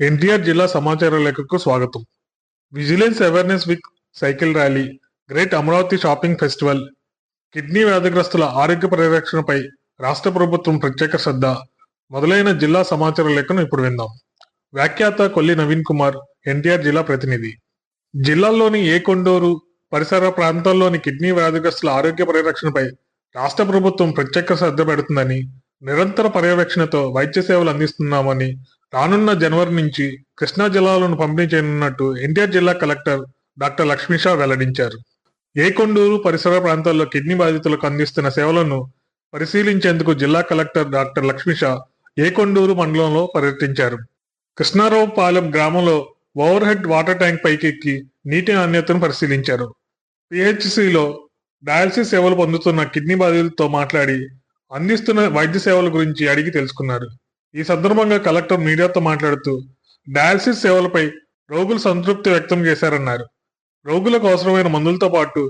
ఎన్టీఆర్ జిల్లా సమాచార లేఖకు స్వాగతం. Vigilance awareness week cycle rally great Amaravati shopping festival kidney వ్యాధిగ్రస్తుల ఆరోగ్య పరిరక్షణపై రాష్ట్ర ప్రభుత్వం ప్రత్యేక శ్రద్ధ మొదలైన జిల్లా సమాచార లేఖను ఇప్పుడు విందాం. వ్యాఖ్యాత కొల్లి నవీన్ కుమార్ ఎన్టీఆర్ జిల్లా ప్రతినిధి. జిల్లాలోని ఏ కొండూరు పరిసర ప్రాంతాల్లోని కిడ్నీ వ్యాధిగ్రస్తుల ఆరోగ్య పరిరక్షణపై రాష్ట్ర ప్రభుత్వం ప్రత్యేక శ్రద్ధ పెడుతుందని నిరంతర పర్యవేక్షణతో వైద్య సేవలు అందిస్తున్నామని రానున్న జనవరి నుంచి కృష్ణా జలాలను పంపిణీ చేయనున్నట్టు ఎన్టీఆర్ జిల్లా కలెక్టర్ డాక్టర్ లక్ష్మీషా వెల్లడించారు. ఏకొండూరు పరిసర ప్రాంతాల్లో కిడ్నీ బాధితులకు అందిస్తున్న సేవలను పరిశీలించేందుకు జిల్లా కలెక్టర్ డాక్టర్ లక్ష్మీషా ఏకొండూరు మండలంలో పర్యటించారు. కృష్ణారావుపాలెం గ్రామంలో ఓవర్ హెడ్ వాటర్ ట్యాంక్ పైకెక్కి నీటి నాణ్యతను పరిశీలించారు. పిహెచ్సిలో డయాలసిస్ సేవలు పొందుతున్న కిడ్నీ బాధితులతో మాట్లాడి అందిస్తున్న వైద్య సేవల గురించి అడిగి తెలుసుకున్నారు. ఈ సందర్భంగా కలెక్టర్ మీడియాతో మాట్లాడుతూ డయాలసిస్ సేవలపై రోగులు సంతృప్తి వ్యక్తం చేశారన్నారు. రోగులకు అవసరమైన మందులతో పాటు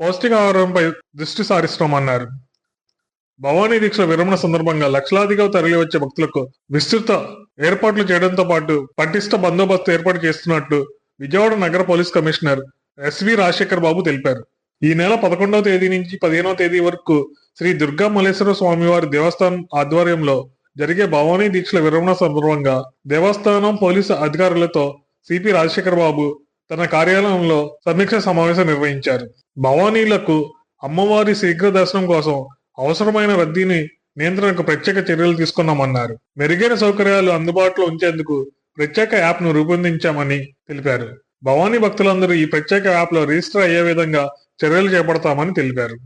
పౌష్టికాహారంపై దృష్టి సారిస్తామన్నారు. భవానీ దీక్ష విరమణ సందర్భంగా లక్షలాదిగా తరలి వచ్చే భక్తులకు విస్తృత ఏర్పాట్లు చేయడంతో పాటు పటిష్ట బందోబస్తు ఏర్పాటు చేస్తున్నట్టు విజయవాడ నగర police commissioner SV Rajasekhar Babu తెలిపారు. ఈ నెల పదకొండవ తేదీ నుంచి పదిహేనవ తేదీ వరకు శ్రీ దుర్గా మల్లేశ్వర స్వామివారి దేవస్థానం ఆధ్వర్యంలో జరిగే భవానీ దీక్షల విరమణ సందర్భంగా దేవస్థానం పోలీసు అధికారులతో సిపి రాజశేఖర్ బాబు తన కార్యాలయంలో సమీక్ష సమావేశం నిర్వహించారు. భవానీలకు అమ్మవారి శీఘ్ర దర్శనం కోసం అవసరమైన రద్దీని నియంత్రణకు ప్రత్యేక చర్యలు తీసుకున్నామన్నారు. మెరుగైన సౌకర్యాలు అందుబాటులో ఉంచేందుకు ప్రత్యేక యాప్ను రూపొందించామని తెలిపారు. భవానీ భక్తులందరూ ఈ ప్రత్యేక యాప్లో రిజిస్టర్ అయ్యే విధంగా చర్యలు చేపడతామని తెలిపారు.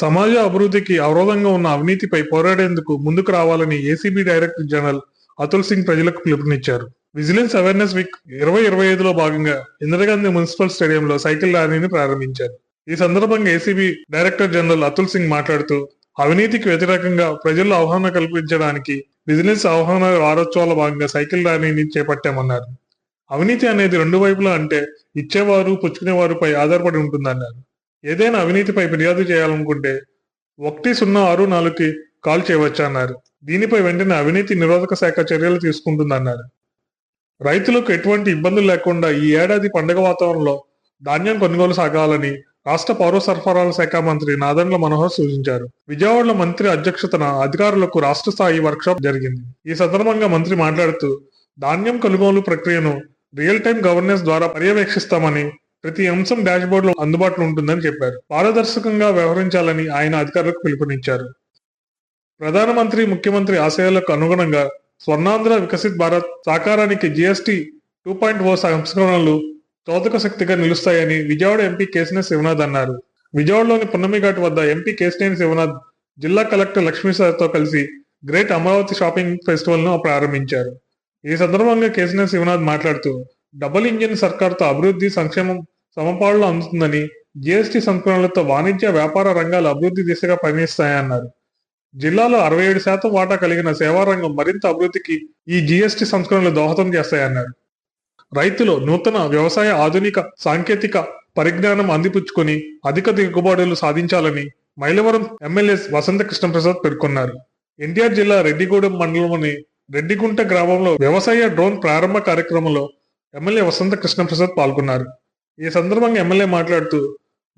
సమాజ అభివృద్ధికి అవరోధంగా ఉన్న అవినీతిపై పోరాడేందుకు ముందుకు రావాలని ACB director general Atul Singh ప్రజలకు పిలుపునిచ్చారు. విజిలెన్స్ అవేర్నెస్ వీక్ ఇరవై ఇరవై ఐదులో భాగంగా ఇందిరాగాంధీ మున్సిపల్ స్టేడియంలో సైకిల్ ర్యాలీని ప్రారంభించారు. ఈ సందర్భంగా ACB director general Atul Singh మాట్లాడుతూ అవినీతికి వ్యతిరేకంగా ప్రజల్లో అవగాహన కల్పించడానికి విజిలెన్స్ అవగాహన వారోత్సవాల భాగంగా సైకిల్ ర్యాలీని చేపట్టామన్నారు. అవినీతి అనేది రెండు వైపులా అంటే ఇచ్చేవారు పుచ్చుకునేవారుపై ఆధారపడి ఉంటుందన్నారు. ఏదైనా అవినీతిపై ఫిర్యాదు చేయాలనుకుంటే ఒకటి సున్నా ఆరు నాలుగుకి కాల్ చేయవచ్చు అన్నారు. దీనిపై వెంటనే అవినీతి నిరోధక శాఖ చర్యలు తీసుకుంటుందన్నారు. రైతులకు ఎటువంటి ఇబ్బందులు లేకుండా ఈ ఏడాది పండుగ వాతావరణంలో ధాన్యం కొనుగోలు సాగాలని రాష్ట్ర పౌర సరఫరాల శాఖ మంత్రి నాదండ్ల మనోహర్ సూచించారు. విజయవాడలో మంత్రి అధ్యక్షతన అధికారులకు రాష్ట్ర స్థాయి వర్క్షాప్ జరిగింది. ఈ సందర్భంగా మంత్రి మాట్లాడుతూ ధాన్యం కొనుగోలు ప్రక్రియను రియల్ టైం గవర్నెన్స్ ద్వారా పర్యవేక్షిస్తామని ప్రతి అంశం డాష్బోర్డ్లో అందుబాటులో ఉంటుందని చెప్పారు. పారదర్శకంగా వ్యవహరించాలని ఆయన అధికారులకు పిలుపునిచ్చారు. ప్రధానమంత్రి ముఖ్యమంత్రి ఆశయాలకు అనుగుణంగా స్వర్ణాంధ్ర వికసిత్ భారత్ సాకారానికి జిఎస్టి టూ పాయింట్ ఓ సంస్కరణలు తోతక శక్తిగా నిలుస్తాయని విజయవాడ ఎంపీ కేసినేని శివనాథ్ అన్నారు. విజయవాడలోని పున్నమిఘాట్ వద్ద ఎంపీ కేసినేని శివనాథ్ జిల్లా కలెక్టర్ లక్ష్మీసార్తో కలిసి గ్రేట్ అమరావతి షాపింగ్ ఫెస్టివల్ను ప్రారంభించారు. ఈ సందర్భంగా కేసినేని శివనాథ్ మాట్లాడుతూ డబుల్ ఇంజిన్ సర్కార్తో అభివృద్ధి సంక్షేమం సమపాడులో అందుతుందని జీఎస్టీ సంస్కరణలతో వాణిజ్య వ్యాపార రంగాలు అభివృద్ధి దిశగా పయనిస్తాయన్నారు. జిల్లాలో అరవై ఏడు శాతం వాటా కలిగిన సేవా రంగం మరింత అభివృద్ధికి ఈ జీఎస్టీ సంస్కరణలు దోహదం చేస్తాయన్నారు. రైతులు నూతన వ్యవసాయ ఆధునిక సాంకేతిక పరిజ్ఞానం అందిపుచ్చుకొని అధిక దిగుబడులు సాధించాలని మైలవరం ఎమ్మెల్యే వసంత కృష్ణప్రసాద్ పేర్కొన్నారు. ఎన్టీఆర్ జిల్లా రెడ్డిగూడెం మండలంలోని రెడ్డిగుంట గ్రామంలో వ్యవసాయ డ్రోన్ ప్రారంభ కార్యక్రమంలో ఎమ్మెల్యే వసంత కృష్ణప్రసాద్ పాల్గొన్నారు. ఈ సందర్భంగా ఎమ్మెల్యే మాట్లాడుతూ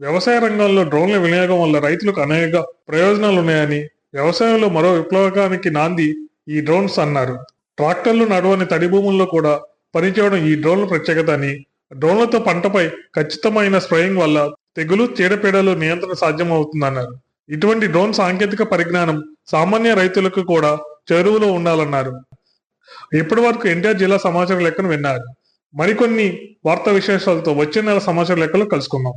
వ్యవసాయ రంగంలో డ్రోన్ల వినియోగం వల్ల రైతులకు అనేక ప్రయోజనాలు ఉన్నాయని వ్యవసాయంలో మరో విప్లవకానికి నాంది ఈ డ్రోన్స్ అన్నారు. ట్రాక్టర్లు నడవని తడి భూముల్లో కూడా పనిచేయడం ఈ డ్రోన్ల ప్రత్యేకత అని డ్రోన్లతో పంటపై ఖచ్చితమైన స్ప్రేయింగ్ వల్ల తెగులు చీడపీడలు నియంత్రణ సాధ్యమవుతుందన్నారు. ఇటువంటి డ్రోన్ సాంకేతిక పరిజ్ఞానం సామాన్య రైతులకు కూడా చెరువులో ఉండాలన్నారు. ఇప్పటి వరకు ఎన్టీఆర్ జిల్లా సమాచారం లెక్కను విన్నారు. మరికొన్ని వార్తా విశేషాలతో వచ్చే నెల సమాచార లెక్కలు కలుసుకుందాం.